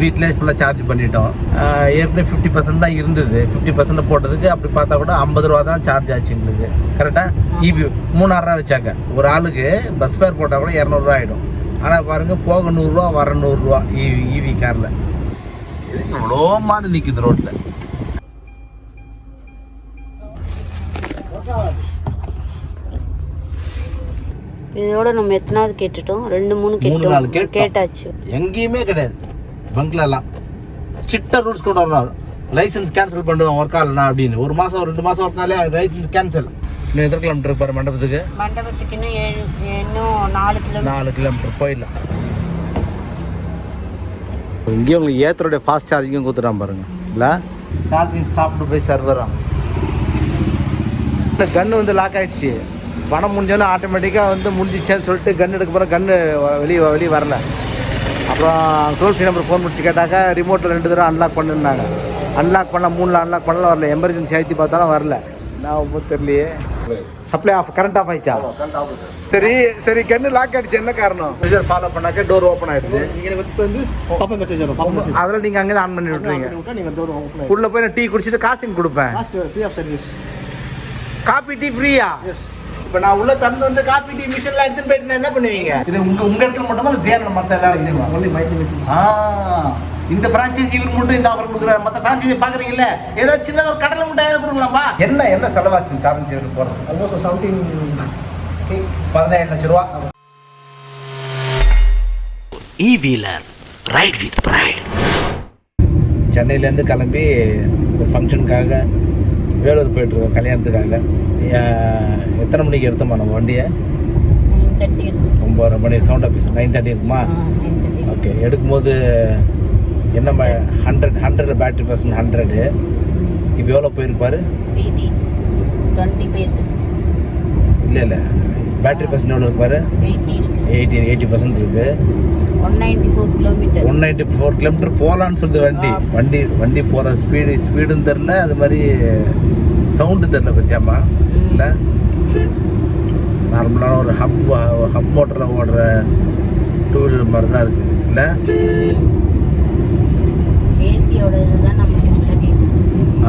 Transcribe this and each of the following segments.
வீட்டிலே ஃபுல்லாக சார்ஜ் பண்ணிட்டோம். ஏற்கனவே ஃபிஃப்டி பர்சன்ட் தான் இருந்தது. ஃபிஃப்டி பர்சன்ட் போட்டதுக்கு அப்படி பார்த்தா கூட ஐம்பது ரூபா தான் சார்ஜ் ஆச்சு எங்களுக்கு. கரெக்டாக இபி மூணாயிரரூவா வச்சாங்க. ஒரு ஆளுக்கு பஸ் ஃபேர் போட்டால் கூட இரநூறுவா ஆகிடும் ஆனால் பாருங்கள் போக நூறுரூவா வர நூறுரூவா இவி இவி காரில் இவ்வளோ மாடு நிற்குது ரோட்டில் இதோட நம்ம எத்தனாவது கேட்டுட்டோம்? ரெண்டு மூணு கேட்டோம். கேட்டாச்சு. எங்கேயுமே கிடையாது. பங்க்லலாம் ஸ்ட்ரிக்டாக ரூல்ஸ் கொண்டு வரணும். லைசன்ஸ் கேன்சல் பண்ணுவேன் ஒர்க் ஆகலனா அப்படின்னு. ஒரு மாதம் ரெண்டு மாதம் ஒர்க் ஆகலே லைசன்ஸ் கேன்சல் இன்னும் எத்தனை கிலோமீட்டர் இருப்பார் மண்டபத்துக்கு? மண்டபத்துக்கு இன்னும் ஏழு இன்னும் நாலு கிலோமீட்டர் நாலு கிலோமீட்டர் போயிடலாம். இங்கேயும் உங்களுக்கு ஏத்தருடைய ஃபாஸ்ட் சார்ஜிங்கும் கொடுத்துட்டான் பாருங்க. இல்லை? சார்ஜிங் சாப்பிட்டு போய் சர்வரான் இந்த கன்று வந்து லாக் ஆயிடுச்சு. பணம் முடிஞ்சோன்னே ஆட்டோமேட்டிக்காக வந்து முடிஞ்சிச்சேன்னு சொல்லிட்டு கன் எடுக்க போகிற கன்று வெளியே வெளியே வரல. அப்புறம் டோல் ஃப்ரீ நம்பர் ஃபோன் முடிச்சு கேட்டாக்கா ரிமோட்டில் ரெண்டு தடவை அன்லாக் பண்ணுன்னாங்க. அன்லாக் பண்ண மூணில் அன்லாக் பண்ணல வரல. எமர்ஜென்சி அழுத்தி பார்த்தாலும் வரல. நான் ரொம்ப தெரியலையே. சப்ளை ஆஃப் கரண்ட் ஆஃப் ஆயிடுச்சா? சரி சரி கண்ணு லாக் ஆயிடுச்சு. என்ன காரணம்? மெசேஜ் ஃபாலோ பண்ணாக்க டோர் ஓப்பன் ஆயிடுது நீங்கள் வந்து மெசேஜ் வரும் பாப்பா மெசேஜ் அதில் நீங்கள் அங்கே ஆன் பண்ணி விட்டுறீங்க நீங்கள் டோர் ஓப்பன் உள்ள போய் நான் டீ குடிச்சிட்டு காசுங்க கொடுப்பேன். Free of service coffee tea ஃப்ரீயா எஸ் இப்போ நான் உள்ள தந்து வந்து காபி டீ மிஷின்ல எடுத்துட்டு போயிட்டு என்ன பண்ணுவீங்க? இது உங்க உங்க இடத்துல மட்டுமா இல்லை சேரணும் மற்ற எல்லா இடத்துலையுமா ஒன்லி மைக் மிஷின் ஆ இந்த பிரான்ச்சைஸ் இவர் மட்டும் இந்த ஆஃபர் கொடுக்குறாரு. மற்ற பிரான்ச்சைஸ் பாக்குறீங்கல்ல ஏதோ சின்னதா ஒரு கடலை முட்டாய் கொடுக்கலாமா என்ன என்ன செலவாச்சு சார்ஜ் போறது ஆல்மோஸ்ட் செவன்டீன் பதினேழு லட்சம் ரூபா. E-Wheeler. Ride with pride. சென்னையிலேருந்து கிளம்பி ஒரு ஃபங்க்ஷனுக்காக வேலூர் போயிட்டுருக்கோம் கல்யாணத்துக்காக. எத்தனை மணிக்கு எடுத்தோமா நம்ம வண்டியை? ஒம்பது மணி சவுண்ட் ஆஃபீஸ் நைன் தேர்ட்டி இருக்குமா? ஓகே எடுக்கும்போது என்ன hundred hundred battery percent hundred இப்போ எவ்வளோ போயிருப்பாரு? இல்லை இல்லை. பேட்டரி பர்சன்ட் எவ்வளோ இருப்பாரு? எயிட்டி எயிட்டி எயிட்டி பர்சன்ட் இருக்குது one ninety four kilometre one ninety four kilometre போகலான்னு சொல்லுது வண்டி. வண்டி வண்டி போகிற ஸ்பீடு ஸ்பீடும் தெரில அது மாதிரி சவுண்டு தெரில பத்தியாம்மா இல்லை? நார்மலான ஒரு ஹப் ஹப் மோட்டரில் ஓடுற டூ வீலர் மாதிரி தான் இருக்குது இல்லை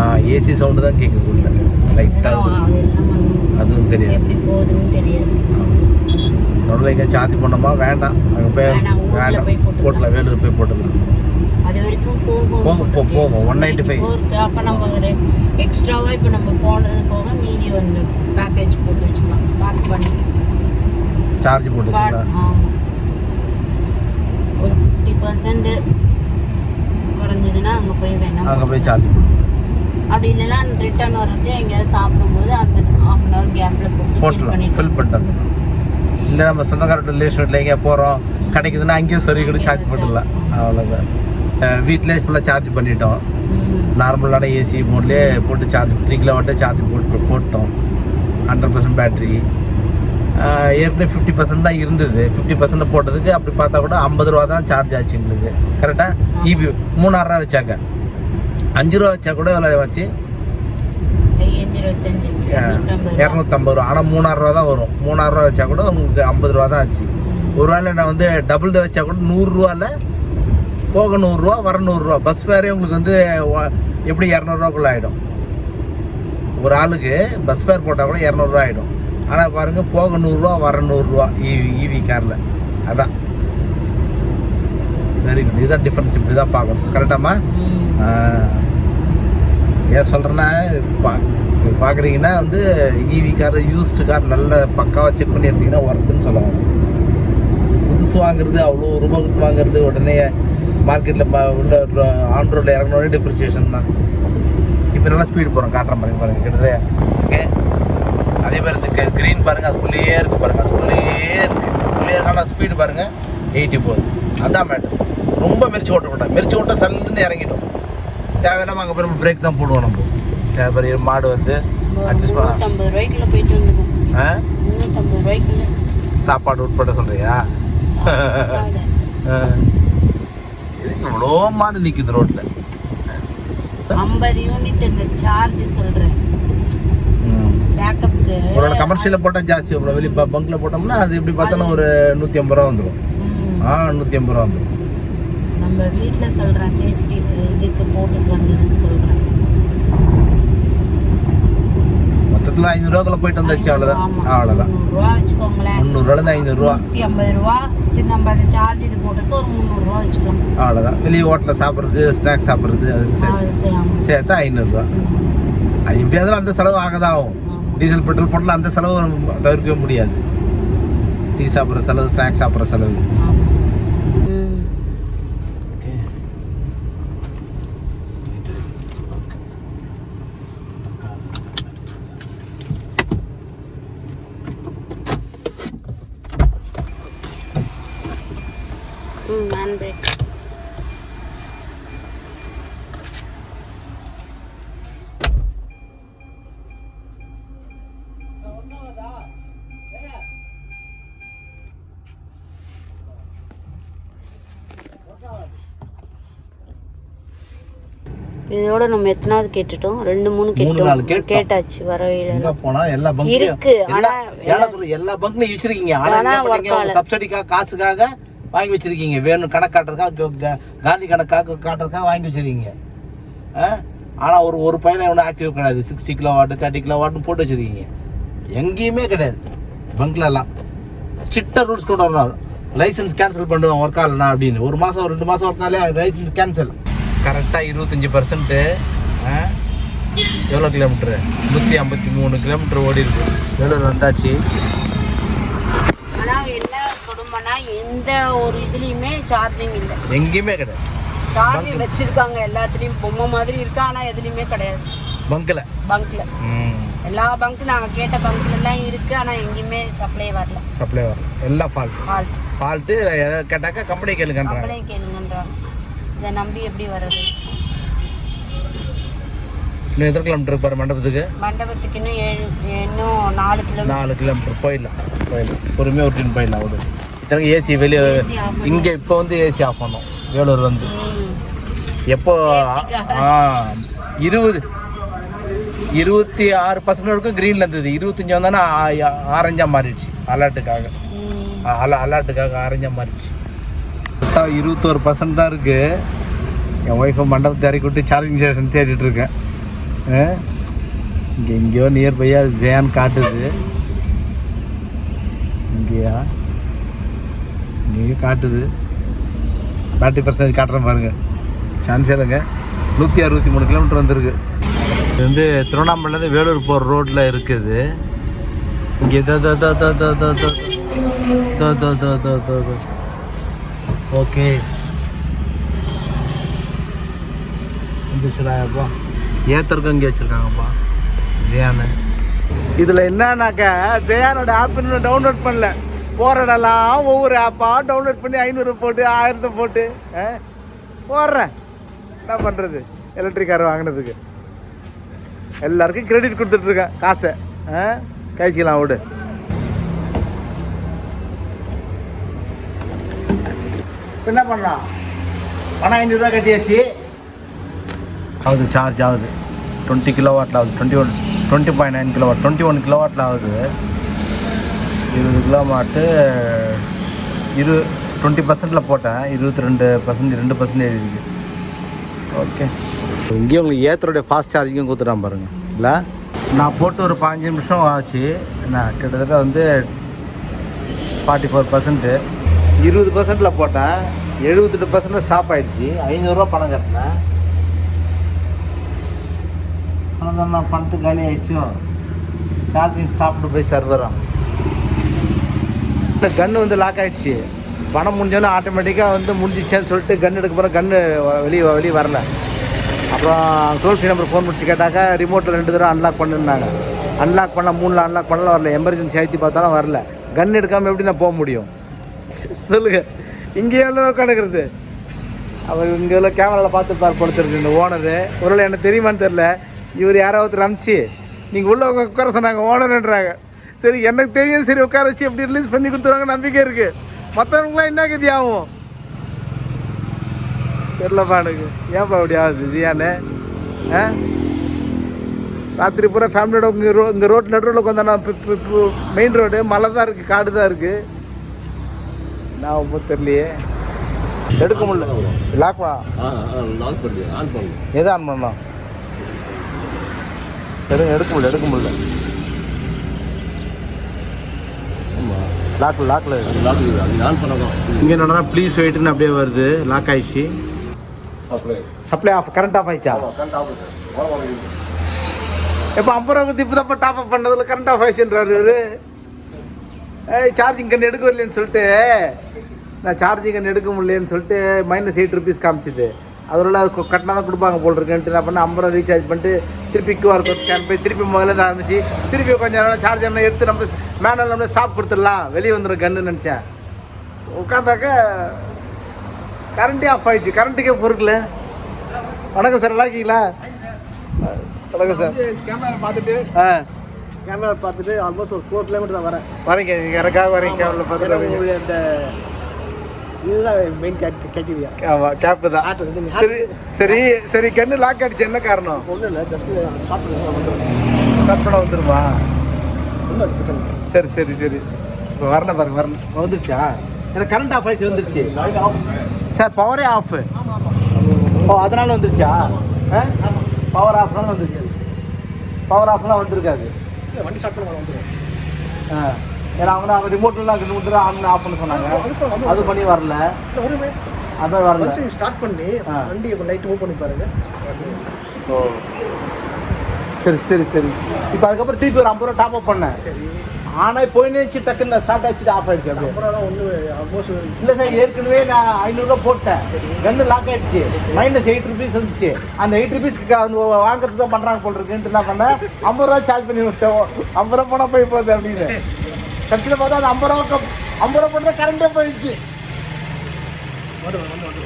கேட்குது ஏசி சவுண்டு தான் கேட்குது உள்ள. லைட்டாக அதுவும் தெரியாது. நடுவில் எங்கேயும் சார்ஜ் பண்ணோமா வேண்டாம். அங்கே போய் வேண்டாம். போட்டலாம் வேலூர் போய் போட்டுக்கலாம். அது வரைக்கும் போகும். போகும், போ- போகும். 195. அப்போ நம்ம ஒரு எக்ஸ்ட்ராவாக இப்போ நம்ம போனது போக மீதி வந்து பேக்கேஜ் போட்டு வச்சுக்கலாம். பேக் பண்ணி. சார்ஜ் போட்டு வச்சுக்கலாம். ஒரு ஃபிஃப்டி பர்சன்ட் குறைஞ்சதுன்னா அங்கே போய் வேணாம் அங்கே போய் சார்ஜ் போட்டு அப்படி இல்லைன்னா ரிட்டர்ன் வரச்சு எங்கேயாவது சாப்பிடும்போது அந்த ஆஃப் அன் ஹவர் கேப்பில் போட்டு போட்டுலாம். ஃபில் பண்ணிட்டு வந்துடலாம். இல்லை நம்ம சொந்தக்கார ரிலேஷன்ல எங்கேயா போகிறோம் கிடைக்குதுன்னா அங்கேயும் சரி கூட சார்ஜ் போட்டுடலாம் அவ்வளோதான் வீட்டிலே ஃபுல்லாக சார்ஜ் பண்ணிட்டோம். நார்மலான ஏசி மோட்லேயே போட்டு சார்ஜ் த்ரீ கிலோ வாட்டே சார்ஜ் போட்டு போட்டோம். ஹண்ட்ரட் பர்சன்ட் பேட்ரி ஏற்கனவே ஃபிஃப்டி பர்சன்ட் தான் இருந்தது. ஃபிஃப்டி பர்சன்ட் போட்டதுக்கு அப்படி பார்த்தா கூட ஐம்பது ரூபா தான் சார்ஜ் ஆச்சு எங்களுக்கு. கரெக்டாக இபி மூணாயிரரூவா வச்சாங்க. அஞ்சு ரூபா வச்சா கூட எவ்வளோ வச்சு. இரநூத்தம்பது ரூபா. ஆனால் மூணாயிரரூவா தான் வரும். மூணாயிரரூவா வச்சா கூட உங்களுக்கு ஐம்பது ரூபா தான் ஆச்சு. ஒரு வேளை நான் வந்து டபுள் தான் வச்சா கூட நூறுரூவாவில் போக நூறுரூவா வர நூறுரூவா. பஸ் ஃபேரே உங்களுக்கு வந்து எப்படி இரநூறுவாக்குள்ள ஆகிடும் ஒரு ஆளுக்கு பஸ் ஃபேர் போட்டால் கூட இரநூறுவா ஆகிடும் ஆனால் பாருங்கள் போக நூறுரூவா வர நூறுரூவா இவி இவி காரில் அதான். வெரி குட் இதுதான் டிஃப்ரென்ஸ் இப்படி தான் பார்க்கணும் கரெக்டாம்மா ஏன் சொல்கிறேன்னா பா பார்க்குறீங்கன்னா வந்து ஈவி கார் யூஸ்டு கார் நல்ல பக்காவாக செக் பண்ணி எடுத்தீங்கன்னா ஒர்த்துன்னு சொல்லுவாங்க. வாங்குறது அவ்வளோ ரூபா கொடுத்து வாங்குறது உடனே மார்க்கெட்டில் உள்ள ஆன் ரோட்டில் இறங்கினோடனே டிப்ரிசியேஷன் தான். இப்போ நல்லா ஸ்பீடு போகிறோம் காட்டுற மாதிரி பாருங்க கிட்டத்தட்ட. ஓகே அதே மாதிரி இந்த க்ரீன் பாருங்கள் அதுக்குள்ளேயே இருக்குது பாருங்கள் அதுக்குள்ளேயே இருக்குது உள்ளே ஸ்பீடு பாருங்கள் எயிட்டி போகுது. அதான் மேட்டர் ரொம்ப மெரிச்சு ஓட்டக்கூடாது மெரிச்சு ஓட்ட சல்லுன்னு இறங்கிடும் தேவையில்லாமல் அங்கே போய் பிரேக் தான் போடுவோம் நம்ம. தேவை மாடு வந்து adjust பண்ண- சாப்பாடு உட்பட சொல்கிறியா. இவ்வளோ மாடு நிற்குது ரோட்டில் ஐம்பது யூனிட் இந்த சார்ஜ் சொல்கிறேன் பேக்கப்புக்கு ஒரு கமர்ஷியலில் போட்டால் ஜாஸ்தி அவ்வளோ வெளியே பங்கில் போட்டோம்னா அது எப்படி பார்த்தாலும் ஒரு நூற்றி ஐம்பது ரூபா வந்துடும் ஆ நூற்றி ஐம்பது ரூபா வந்துடும் நம்ம வீட்டில் சொல்கிறேன் சேஃப்டி இதுக்கு போட்டுட்டு வந்ததுக்கு சொல்கிறேன் மொத்தத்தில் ஐநூறுரூவாக்குள்ள போயிட்டு வந்தாச்சு அவ்வளோதான் அவ்வளோதான் முந்நூறுரூவாலேருந்து ஐநூறுரூவா. ஐம்பது ரூபா நம்ம அந்த சார்ஜ் இது போட்டதுக்கு ஒரு முந்நூறுரூவா வச்சுக்கோங்க. அவ்வளோதான் வெளியே ஹோட்டலில் சாப்பிட்றது ஸ்நாக்ஸ் சாப்பிட்றது சேர்த்து. அது செய்யாம சேர்த்தா ஐநூறுரூவா. அது எப்படியாவது அந்த செலவு ஆக தான் ஆகும் டீசல் பெட்ரோல் போட்டால் அந்த செலவு தவிர்க்கவே முடியாது. டீ சாப்பிட்ற செலவு ஸ்நாக்ஸ் சாப்பிட்ற செலவு ம் ஹேண்ட் பிரேக் இதோட நம்ம எத்தனாவது கேட்டுட்டோம்? ரெண்டு மூணு கேட்டோம். கேட்டாச்சு வரவே போனா எல்லா இருக்கு, பங்க்லயும் எல்லா ஆனா ஏன்னா சொல்லு எல்லா பங்க்லயும் வச்சிருக்கீங்க. ஆனா ஆகல. சப்சிடிக்காக காசுக்காக வாங்கி வச்சிருக்கீங்க. வேணும் கணக்கு காட்டுறதுக்காக காந்தி கணக்காக காட்டுறதுக்காக வாங்கி வச்சிருக்கீங்க. ஆ? ஆனா ஒரு ஒரு பையனை ஒன்றும் ஆக்டிவ் கிடையாது. Sixty kilo watt thirty kilo வாட்னு போட்டு வச்சிருக்கீங்க. எங்கேயுமே கிடையாது. பங்க்ல எல்லாம். ஸ்ட்ரிக்டாக ரூல்ஸ் கொண்டு வரணும். லைசன்ஸ் கேன்சல் பண்ணுவேன் ஒர்க் ஆகலனா அப்படின்னு. ஒரு மாதம் ரெண்டு மாதம் ஒர்க் ஆகலையா லைசன்ஸ் கேன்சல் கரெக்டாக இருபத்தஞ்சி பர்சன்ட்டு எவ்வளோ கிலோமீட்ரு நூற்றி ஐம்பத்தி மூணு கிலோமீட்டர் ஓடி இருக்கு. எவ்வளோ வந்தாச்சு? ஆனா என்ன கொடுமைனா எந்த ஒரு இதுலயுமே சார்ஜிங் இல்லை. எங்கேயுமே கிடையாது. சார்ஜிங் வச்சிருக்காங்க எல்லாத்துலயும் பொம்மை மாதிரி இருக்கு ஆனா எதுலயுமே கிடையாது. பங்கில் பங்க்ல எல்லா பங்க் நாங்க கேட்ட பங்க்ல எல்லாம் இருக்கு ஆனா எங்கேயுமே சப்ளை வரல. சப்ளை வரும் எல்லாம் ஃபால்ட் ஃபால்ட் ஃபால்ட்டு கேட்டாக்கா கம்பெனி கேளுங்கன்றாங்க. அப்படியே கேளுங்கன்றாங்க. இதை நம்பி எப்படி வர்றது? இன்னும் எத்தனை கிலோமீட்டர் இருப்பார் மண்டபத்துக்கு? மண்டபத்துக்கு இன்னும் ஏழு இன்னும் நாலு கிலோமீட்டர் நாலு கிலோமீட்டர் போயிடலாம். போயிடலாம். பொறுமையாக ஓட்டின்னு போயிடலாம் விடு இத்தனைக்கு ஏசி வெளியே இங்கே இப்போ வந்து ஏசி ஆஃப் பண்ணோம் வேலூர் வந்து. எப்போ இருபது. இருபத்தி ஆறு பர்சன்ட் வரைக்கும் க்ரீனில் இருந்தது. இருபத்தஞ்சி வந்தானே ஆரஞ்சாக மாறிடுச்சு. அலர்ட்டுக்காக ம். அல அலர்ட்டுக்காக ஆரஞ்சாக மாறிடுச்சு. கரெக்டாக இருபத்தோரு பர்சன்ட் தான் இருக்குது என் ஒய்ஃபை மண்டபத்தை இறக்கி விட்டு சார்ஜிங் ஸ்டேஷன் தேடிட்டுருக்கேன் இங்கே எங்கேயோ நியர்பையாக ஜேன் காட்டுது இங்கேயா இங்கேயும் காட்டுது பேட்டரி பர்சன்டேஜ் காட்டுறேன் பாருங்கள் சான்ஸ் இல்லைங்க நூற்றி அறுபத்தி மூணு கிலோமீட்டர் வந்திருக்கு இது வந்து திருவண்ணாமலேருந்து வேலூர் போகிற ரோட்டில் இருக்குது இங்கே ஓகே. வந்துச்சுடாப்பா ஏத்தருக்கும் இங்கே வச்சுருக்காங்கப்பா? ஜியானு. இதில் என்னன்னாக்கா ஜெயானோட ஆப் இன்னும் டவுன்லோட் பண்ணல. போகிற இடம்லாம் ஒவ்வொரு ஆப்பாக டவுன்லோட் பண்ணி ஐநூறு போட்டு ஆயிரத்தை போட்டு ஆ, போடுறேன். என்ன பண்ணுறது எலக்ட்ரிக் கார் வாங்கினதுக்கு. எல்லாருக்கும் கிரெடிட் கொடுத்துட்ருக்கேன் காசை ஆ? கழிச்சிக்கலாம் விடு என்ன பண்ணலாம்? பணம் ஐநூறுரூவா கட்டியாச்சு. ஆகுது சார்ஜ் ஆகுது. டுவெண்ட்டி கிலோ வாட்டில் ஆகுது. Twenty one twenty point nine kilo watt twenty one kilo வாட்டில் ஆகுது. இருபது கிலோ மாட்டு இரு டுவெண்ட்டி பர்சன்டில் போட்டேன். இருபத்தி ரெண்டு பர்சன்ட் ரெண்டு பர்சன்ட் இருக்குது ஓகே இங்கேயும் உங்களுக்கு ஏத்தருடைய ஃபாஸ்ட் சார்ஜிங்கும் கொடுத்துட்டான் பாருங்கள் இல்லை? நான் போட்டு ஒரு பாஞ்சு நிமிஷம் ஆச்சு. நான் கிட்டத்தட்ட வந்து ஃபார்ட்டி ஃபோர் பர்சன்ட்டு இருபது பர்சன்ட்டில் போட்டேன். எழுபத்தெட்டு பர்சன்ட் ஸ்டாப் ஆயிடுச்சு ஐநூறுரூவா பணம் கட்டினேன். பணம் தான் பணத்துக்கு பணத்து காலி ஆயிடுச்சோ? சார்ஜிங் ஸ்டாப்டு போய் சர்வரம் இந்த கன்று வந்து லாக் ஆகிடுச்சி பணம் முடிஞ்சோன்னே ஆட்டோமேட்டிக்காக வந்து முடிஞ்சிச்சேன்னு சொல்லிட்டு கன் எடுக்க போகிற கன்று வெளியே வெளியே வரல. அப்புறம் டோல் ஃப்ரீ நம்பர் ஃபோன் முடிச்சு கேட்டாக்கா ரிமோட்டில் ரெண்டு தடவை அன்லாக் பண்ணுன்னாங்க அன்லாக் பண்ண மூணில் அன்லாக் பண்ணலாம் வரல. எமர்ஜென்சி ஆகிட்டு பார்த்தாலும் வரல. கன் எடுக்காமல் எப்படி நான் போக முடியும்? சொல்லுங்கள் இங்கே எவ்வளோ உட்காந்துக்கிறது அவர் இங்கே உள்ள கேமராவில் பார்த்துருப்பார் படுத்துருக்கு இந்த ஓனரு. ஒருவேளை எனக்கு தெரியுமான்னு தெரில இவர் யாராவது அனுப்பிச்சு நீங்கள் உள்ளே உட்கார சொன்னாங்க ஓனருன்றாங்க. சரி எனக்கு தெரியும் சரி உட்கார வச்சு எப்படி ரிலீஸ் பண்ணி கொடுத்துருவாங்க நம்பிக்கை இருக்குது மற்றவங்களாம் என்ன கதி ஆகும்? தெரிலப்பா எனக்கு. ஏன்ப்பா அப்படி ஆகுது ஜியானு? ஆ? ராத்திரி பூரா ஃபேமிலியோட இங்கே ரோ இங்கே ரோட் நடு ரோட்டில் உட்காந்தா மெயின் ரோடு மலை தான் இருக்குது காடு தான் இருக்குது நான் ரொம்ப தெரியலையே. எடுக்க முடியல. லாக் லாக் பண்ணி ஆன் பண்ணு. எதை ஆன் பண்ணலாம் எடுக்க எடுக்க முடியல எடுக்க முடியல. லாக்ல லாக்ல லாக் ஆன் பண்ணதான் இங்கே என்னன்னா ப்ளீஸ் வெயிட்னு அப்படியே வருது. லாக் ஆயிடுச்சு. அப்படியே சப்ளை ஆஃப் கரண்ட் ஆஃப் ஆயிடுச்சா? வர வர இப்போ கொடுத்து இப்போ தான் டாப் அப் பண்ணதில் கரண்ட் ஆஃப் ஆயிடுச்சுன்றாரு ஏய் சார்ஜிங் கன் எடுக்க வரலன்னு சொல்லிட்டு. நான் சார்ஜிங் கன் எடுக்க முடியலன்னு சொல்லிட்டு மைனஸ் எயிட் ருபீஸ் காமிச்சிது. அதோட அது கட்டினா தான் கொடுப்பாங்க போல் இருக்குன்ட்டு நான் பண்ண ஐம்பது ரூபா ரீசார்ஜ் பண்ணிட்டு திருப்பி கியூஆர் கோட் ஸ்கேன் பண்ணி திருப்பி முதல்ல ஆரம்பிச்சு திருப்பி கொஞ்சம் நேரம் சார்ஜ் பண்ண எடுத்து நம்ம மேனுவல் நம்ம ஸ்டாப் கொடுத்துடலாம். வெளியே வந்துடும் கன்னு நினச்சேன். உட்காந்தாக்க கரண்ட்டே ஆஃப் ஆயிடுச்சு. கரண்ட்டுக்கே பொறுக்கல. வணக்கம் சார் நல்லா இருக்கீங்களா? வணக்கம் சார் கேமரா பார்த்துட்டு ஆ. கேமரா பார்த்துட்டு ஆல்மோஸ்ட் ஒரு ஃபோர் கிலோமீட்டர் தான் வரேன். வரீங்க எனக்காக வரீங்க? கேபில் ஏன்னா பார்த்து உங்களுடைய இந்த இதுதான் மெயின் கேட்டீரியா ஆமாம் கேப்பு தான். சரி சரி சரி கண்ணு லாக் அடிச்சு என்ன காரணம்? ஒன்றும் இல்லை ஜஸ்ட் ஸ்டார்ட் பண்ண வந்துருமா. சரி சரி சரி. இப்போ வரல பாருங்க வரல. வந்துருச்சா? எனக்கு கரண்ட் ஆஃப் ஆயிடுச்சு வந்துருச்சு. சார் பவரே ஆஃப் ஓ அதனால வந்துருச்சா? பவர் ஆஃப்னால வந்துருச்சு. பவர் ஆஃப்லாம் வந்திருக்காது. வண்டி ஸ்டார்ட் பண்ண வந்துடும் ஆ. ஏன்னா அவங்க அவங்க ரிமோட்லாம் ரிமோட் அவங்க ஆஃப் பண்ண சொன்னாங்க. அது பண்ணி வரல. அதான் வரல. ஸ்டார்ட் பண்ணி. வண்டி இப்போ லைட் மூவ் பண்ணி பாருங்க. ஓ. சரி சரி சரி. இப்போ அதுக்கப்புறம் திருப்பி ஒரு ஐம்பது ரூபா டாப் அப் பண்ணேன். சரி. ஆனால் போயின்னு வச்சு டக்குன்னு ஸ்டார்ட் ஆச்சு ஆஃப் ஆயிடுச்சு அப்படியே. ஒன்று ஆல்மோஸ்ட் இல்லை சார் ஏற்கனவே நான் ஐநூறுரூவா போட்டேன். கன்று லாக் ஆயிடுச்சு. மைனஸ் எயிட் ருபீஸ் வந்துச்சு அந்த எயிட் ருபீஸ்க்கு அந்த வாங்குறது தான் பண்ணுறாங்க போல் இருக்குன்ட்டு என்ன பண்ணேன் ஐம்பது ரூபா சார்ஜ் பண்ணி விட்டோம். ஐம்பது ரூபா போனால் போய் போகுது அப்படின்னு. கடைசியில் பார்த்தா அந்த ஐம்பது ரூபா ஐம்பது ரூபா போட்டு கரண்டே போயிடுச்சு.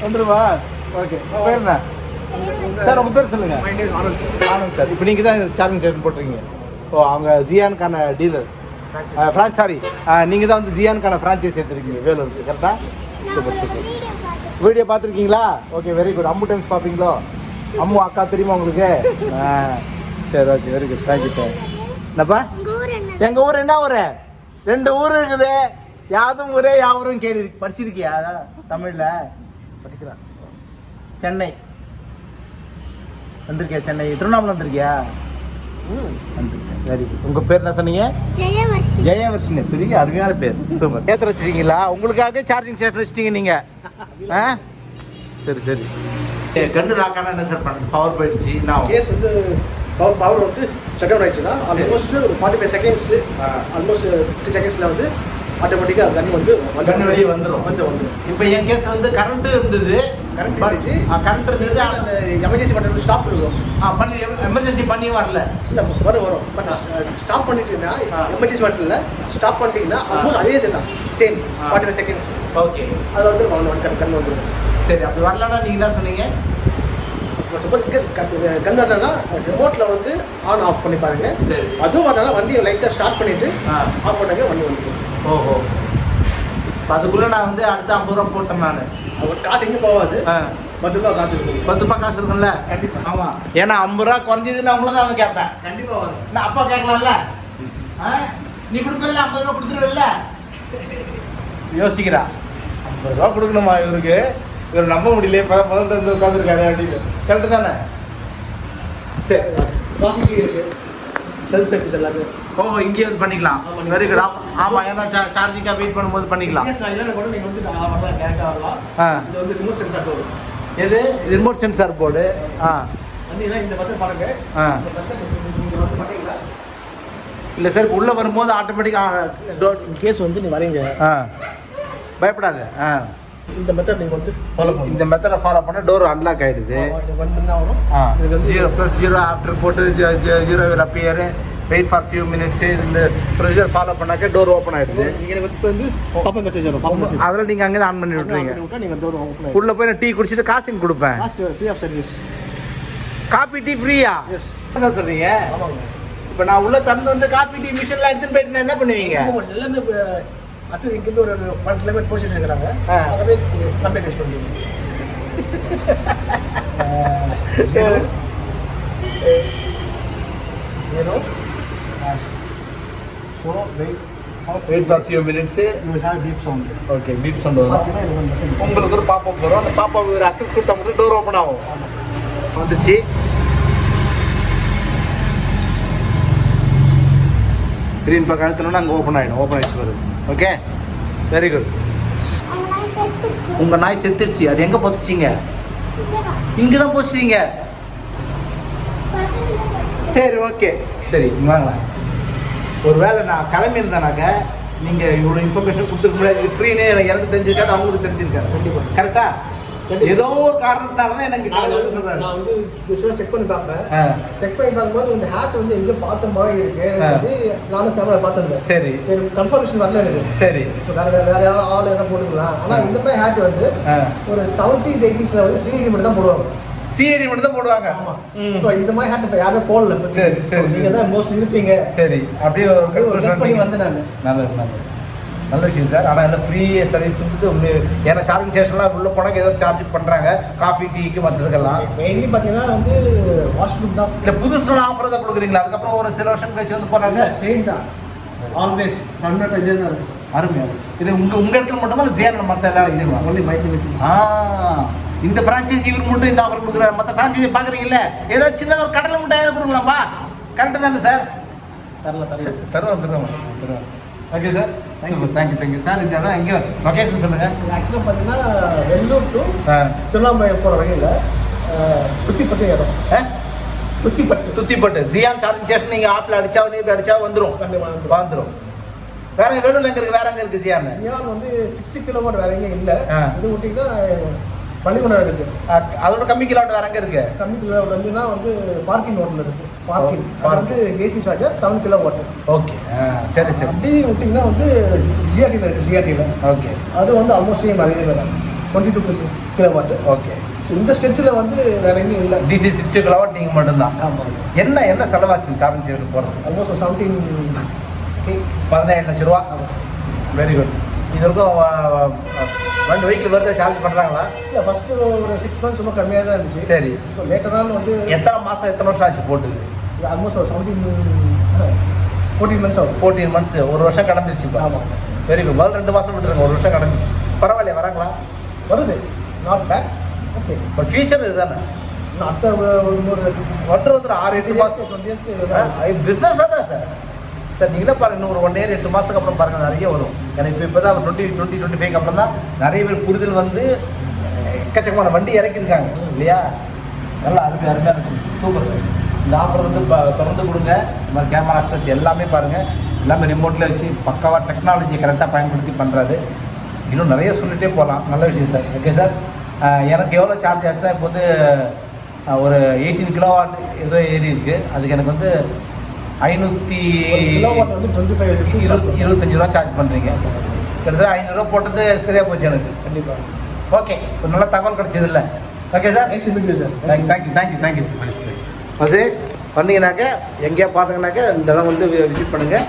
வந்துருவா? ஓகே பேர் என்ன? சார் உங்கள் பேர் சொல்லுங்கள் மைண்ட் ஆனந்த் சார். இப்போ நீங்கள் தான் சார்ஜிங் ஸ்டேஷன் போட்டிருக்கீங்க. ஓ அவங்க ஜியானுக்கான டீலர் ஃப்ரான்ச் சாரி நீங்கள் தான் வந்து ஜியானுக்கான ஃப்ரான்ச்சைஸ் எடுத்துருக்கீங்க. வேலூருக்கு கரெக்டாக சூப்பர் சூப்பர். வீடியோ பார்த்துருக்கீங்களா? Okay very good Ammu times பார்ப்பீங்களோ? Ammu அக்கா தெரியுமா உங்களுக்கு? ஆ சரி okay very good thank you thank என்னப்பா? எங்கள் ஊர் என்ன ஊர்? ரெண்டு ஊர் இருக்குது. யாதும் ஊரே யாவரும் கேள்வி படிச்சிருக்கியா? தமிழில்? படிக்கிறேன் சென்னை. வந்திருக்கியா சென்னை? திருவண்ணாமலை வந்திருக்கியா? வெரி குட் உங்கள் பேர் என்ன சொன்னீங்க? ஜெயவர்ஷி ஜெயவர்ஷினி. பெரிய அருமையான பேர். சூப்பர் ஏற்ற வச்சிருக்கீங்களா? உங்களுக்காகவே சார்ஜிங் ஸ்டேஷன் வச்சிட்டீங்க நீங்க. ஆ? சரி சரி. கண்ணு லாக்கான என்ன சார் பண்ண? பவர் போயிடுச்சு. நான் கேஸ் வந்து பவர் பவர் வந்து ஷட் டவுன் ஆயிடுச்சுன்னா ஆல்மோஸ்ட் ஒரு forty five seconds. Almost fifty செகண்ட்ஸில் வந்து ஆட்டோமேட்டிக்காக கன் வந்து கண்ணு வெளியே வந்துடும் வந்து வந்துடும் இப்போ என் கேஸ் வந்து கரண்ட் இருந்தது. Current இருந்துச்சு. கரண்ட் இருந்தது. அந்த எமர்ஜென்சி பட்டன் ஸ்டாப் இருக்கும். ஆ, பண்ணி எமர்ஜென்சி பண்ணி வரல. இல்லை வரும் வரும். பட் ஸ்டாப் பண்ணிட்டீங்கன்னா ஆ. எமர்ஜென்சி பட்டனில் ஸ்டாப் பண்ணிட்டீங்கன்னா ஆல்மோஸ்ட் அதே சேம் தான். Same. Forty five seconds okay அதில் வந்து ஒன் கன் கன் வந்துடும் சரி அப்படி வரலன்னா நீங்கள் தான் சொன்னீங்க. சப்போஸ் கேஸ் கன் வரலன்னா ரிமோட்டில் வந்து ஆன் ஆஃப் பண்ணி பாருங்க. சரி. அதுவும் வரலன்னா வண்டியை லைட்டாக ஸ்டார்ட் பண்ணிட்டு ஆஃப் பண்ணாங்க வண்டி வந்துடும். ஓஹோ. அதுக்குள்ளே நான் வந்து அடுத்த ஐம்பது ரூபா போட்டேன் நான். அது காசு எங்கேயும் போகாது? பத்து ரூபா காசு இருக்கும் பத்து ரூபாய் காசு இருக்கும்ல? கண்டிப்பா. ஆமா. ஏன்னா ஐம்பது ரூபா குறைஞ்சதுன்னு அவங்கள தான் வந்து கேட்பேன். கண்டிப்பாக வாங்க நான் அப்பா கேட்கலாம்ல? நீ கொடுக்கல ஐம்பது ரூபா கொடுத்துருவல்ல? யோசிக்கிறா. ஐம்பது ரூபா கொடுக்கணுமா இவருக்கு? இவர் நம்ப முடியல பதினெட்டு வந்து உட்காந்துருக்காரு அப்படின்னு. கரெக்டு தானே? சரி காஃபிக்கு இருக்கு. செல்ஃப் சர்வீஸ் எல்லாமே. ஓ இங்கேயே வந்து பண்ணிக்கலாம். ஆமா, வெரி குட் ஆமாம் ஏன்னா சார்ஜிங்காக வெயிட் பண்ணும்போது பண்ணிக்கலாம். இல்லைன்னா கூட நீங்கள் வந்து வரலாம் டேரெக்டாக வரலாம். ஆ. இது வந்து ரிமோட் சென்சார் போடும் எது? இது ரிமோட் சென்சார் போர்டு ஆ. இந்த பக்கம் பாருங்க. ஆ. இல்லை சார் உள்ளே வரும்போது ஆட்டோமேட்டிக்காக கேஸ் வந்து நீ வரீங்க. ஆ. பயப்படாத. ஆ. இந்த மெத்தட் நீங்கள் வந்து ஃபாலோ பண்ணுங்க இந்த மெத்தடை ஃபாலோ பண்ண டோர் அன்லாக் ஆயிடுது. ஒன் பண்ணா வரும். ஆ இது வந்து ஜீரோ ப்ளஸ் ஜீரோ ஆஃப்டர் போட்டு zero will appear wait for few minutes இந்த ப்ரொசீஜர் ஃபாலோ பண்ணாக்க டோர் ஓப்பன் ஆயிடுது. நீங்கள் எனக்கு வந்து பாப்பா மெசேஜ் வரும் பாப்பா மெசேஜ் அதில் நீங்கள் அங்கே ஆன் பண்ணி விட்டுருவீங்க. விட்டா நீங்கள் டோர் ஓப்பன் உள்ளே போய் நான் டீ குடிச்சிட்டு காசுங்க கொடுப்பேன். Free of service coffee tea ஃப்ரீயா எஸ் என்ன சொல்கிறீங்க ஆமாங்க. இப்போ நான் உள்ள திறந்து வந்து காபி டீ மிஷினில் எடுத்துன்னு போயிட்டு நான் என்ன பண்ணுவீங்க? எல்லாமே இப்போ அடுத்தது இங்கேருந்து ஒரு ஒன் கிலோமீட்டர் போலீஸ் ஸ்டேஷன் இருக்கிறாங்க. அங்கே போய் கம்ப்ளைண்ட் டெஸ்ட் பண்ணுவீங்க சரி. Zero so wait wait for few minutes you will have deep sound okay beep sound வரும். உங்களுக்கு ஒரு பாப்பப் வரும். அந்த பாப்பாவுக்கு ஒரு அக்சஸ் கொடுத்தா மட்டும் டோர் ஓப்பன் ஆகும். வந்துச்சு. க்ரீன் பக்கம் அழுத்தணும்னா அங்கே ஓப்பன் ஆகிடும் ஓப்பன் ஆகிடுச்சு வருது ஓகே வெரி குட் உங்கள் நாய் செத்துடுச்சு அது எங்கே பொத்துச்சிங்க? இங்கே தான் பொச்சிங்க சரி ஓகே சரி வாங்களேன் ஒரு வேளை நான் கிளம்பி இருந்தேனாக்க நீங்கள் இவ்வளோ இன்ஃபர்மேஷன் கொடுத்துருக்க முடியாது. ஃப்ரீனே எனக்கு எனக்கு தெரிஞ்சிருக்காது அவங்களுக்கு தெரிஞ்சிருக்காது. கண்டிப்பா. கரெக்டா கண்டிப்பா. ஏதோ ஒரு காரணத்தினால தான் எனக்கு நான் வந்து சொல்கிறாரு நான் வந்து யூஸ்வலாக செக் பண்ணி பார்ப்பேன். செக் பண்ணி பார்க்கும்போது இந்த ஹேட் வந்து எங்கேயோ பார்த்த மாதிரி இருக்கு. வந்து நானும் கேமரா பார்த்துருந்தேன். சரி. சரி கன்ஃபர்மேஷன் வரல எனக்கு. சரி. ஸோ வேற வேற யாரும் ஆள் என்ன போட்டுக்கலாம். ஆனால் இந்த மாதிரி ஹேட் வந்து ஒரு செவன்டீஸ் எயிட்டிஸில் வந்து சிஐடி மட்டும் தான் போடுவாங்க. சிஐடி மட்டும் தான் போடுவாங்க. ஸோ இந்த மாதிரி ஹேட் இப்போ யாருமே போடல. சரி, சரி, நீங்கள். தான் மோஸ்ட்லி இருப்பீங்க. சரி. அப்படியே ஒரு பண்ணி வந்தேன் நான். நல்லது. நல்ல விஷயம் சார். ஆனால் இந்த ஃப்ரீ சர்வீஸ் வந்து ஏன்னா சார்ஜிங் ஸ்டேஷன்லாம் உள்ளே போனால் ஏதோ சார்ஜ் பண்ணுறாங்க காஃபி டீக்கு மற்றதுக்கெல்லாம் மெயின்லி பார்த்தீங்கன்னா வந்து வாஷ்ரூம் தான். இல்லை புதுசுல ஆஃபர் தான் கொடுக்குறீங்களா? அதுக்கப்புறம் ஒரு சில வருஷம் கழிச்சு வந்து போகிறாங்க சேம் தான். ஆல்வேஸ் பர்மனெண்ட் இதே தான் இருக்கும் அருமை இது உங்க உங்க இடத்துல மட்டுமா? இல்லை ஜேர்ல மற்ற எல்லா இடத்துலையுமா ஒன்லி மைக் மிஷின் ஆ இந்த பிரான்ச்சைசி இவர் மட்டும் இந்த ஆஃபர் கொடுக்குறாரு. மற்ற பிரான்ச்சைசி பார்க்குறீங்கல்ல ஏதோ சின்னதாக ஒரு கடலை மிட்டாய் கொடுக்கலாம்பா கரெக்டு தானே சார் தரல தருவோம் தருவோம். தருவோம். Okay sir thank you thank you thank you sir இந்த இடம் எங்கே லொக்கேஷன் சொல்லுங்கள் ஆக்சுவலாக பார்த்தீங்கன்னா வெள்ளூர் டு திருவண்ணாமலை போகிற வழியில் புத்திப்பட்டு இடம் ஆ? புத்திப்பட்டு துத்திப்பட்டு ஜியான் சார்ஜிங் ஸ்டேஷன் நீங்கள் ஆப்பில் அடிச்சா நீ அடிச்சா வந்துடும் கண்டிப்பாக வந்துடும் வேற வேணும் எங்க இருக்கு? வேற எங்க இருக்கு ஜியான் ஏன் வந்து சிக்ஸ்டி கிலோமீட்டர் வேற எங்கேயும் இல்லை. இது விட்டிங்கன்னா பள்ளிமணம் இருக்கு அதோட கம்மி கிலோமீட்டர் வேற எங்க இருக்கு? கம்மி கிலோமீட்டர் வந்துன்னா வந்து பார்க்கிங் ரோட்டில் இருக்கு. பார்க்கிங் வந்து AC charger seven kilo watt okay சரி சரி. அப்படி விட்டிங்கன்னா வந்து ஜிஆர்டியில் இருக்குது ஜிஆர்டியில் ஓகே அது வந்து ஆல்மோஸ்ட் சேம் அதே தான். Twenty two kilo watt okay so இந்த ஸ்டெச்சில் வந்து வேற எங்கேயும் இல்லை. டிசி சிக்ஸ்டி கிலோவாட் நீங்கள் மட்டும்தான்? ஆமாம் என்ன என்ன செலவாச்சு ஸ்டேஷன் போகிறது ஆல்மோஸ்ட் செவன்டீன் பதினேழு லட்ச ரூபா. வெரி குட் இது வரைக்கும் ஒன் வீக்கில் வருது சார்ஜ் பண்ணுறாங்களா இல்லை ஃபஸ்ட்டு ஒரு சிக்ஸ் மந்த்ஸ் ரொம்ப கம்மியாக தான் இருந்துச்சு. சரி. ஸோ லேட்டராக வந்து எத்தனை மாதம் எத்தனை வருஷம் ஆச்சு போட்டு? ஆல்மோஸ்ட் ஒரு செவன்டீன் ஃபோர்டீன் மந்த்ஸ் ஆகும். ஃபோர்டீன் மந்த்ஸ் ஒரு வருஷம் கடந்துருச்சு இப்போ. ஆமாம் வெரி குட் முதல்ல ரெண்டு மாதம் விட்டுருங்க ஒரு வருஷம் கடந்துச்சு பரவாயில்லையா வராங்களா? வருது. நாட் பேட் ஓகே இப்போ ஃபியூச்சர் இதுதானே? அடுத்த ஒரு- ஒருத்தர் ஆறு எட்டு மாதம் டுவெண்ட்டி இயர்ஸ்க்கு பிஸ்னஸாக தான் சார் சார் நீங்களே பாருங்க இன்னும் ஒரு ஒன் இயர் எட்டு மாதத்துக்கு அப்புறம் பாருங்க நிறைய வரும். எனக்கு இப்போ இப்போ தான் டுவெண்ட்டி டுவெண்ட்டி டுவெண்ட்டி ஃபைவ் அப்புறம் தான் நிறைய பேர் புரிதல் வந்து எக்கச்சக்கமான வண்டி இறக்கியிருக்காங்க. இல்லையா? நல்லா அருமையாக அருமையாக இருக்கும் சூப்பர் சார். இந்த ஆஃபர் வந்து ப திறந்து கொடுங்க. இந்த மாதிரி கேமரா ஆக்சஸ் எல்லாமே பாருங்கள் எல்லாமே ரிமோட்டில் வச்சு பக்காவாக டெக்னாலஜி கரெக்டாக பயன்படுத்தி பண்ணுறாரு இன்னும் நிறைய சொல்லிகிட்டே போகலாம். நல்ல விஷயம் சார். Okay sir. எனக்கு எவ்வளோ சார்ஜ் ஆச்சுன்னா இப்போ வந்து ஒரு எயிட்டீன் கிலோவாட் ஏதோ ஏறி இருக்குது அதுக்கு எனக்கு வந்து ஐநூற்றி இருபத்தஞ்சு. ரூபா சார்ஜ் பண்ணுறீங்க கிட்டத்தட்ட ஐநூறுரூவா போட்டது சரியாக போச்சு எனக்கு. கண்டிப்பாக ஓகே ஒரு நல்ல தகவல் கிடைச்சது இல்லை ஓகே சார் இருக்கு sir thank you thank you thank you thank you sir first வந்தீங்கன்னாக்க எங்கேயா பார்த்தீங்கன்னாக்க இந்த இடம் வந்து விசிட் பண்ணுங்கள்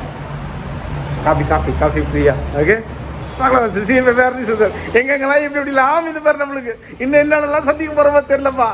காஃபி காஃபி காஃபி ஃப்ரீயா ஓகே பார்க்கலாம் சார் சிஎம்ஏ வேறு சார் எங்கெங்கெல்லாம் எப்படி எப்படி ஆம் இது பாரு நம்மளுக்கு. இன்னும் என்னென்னலாம் சந்திக்க போகிறோமோ தெரிலப்பா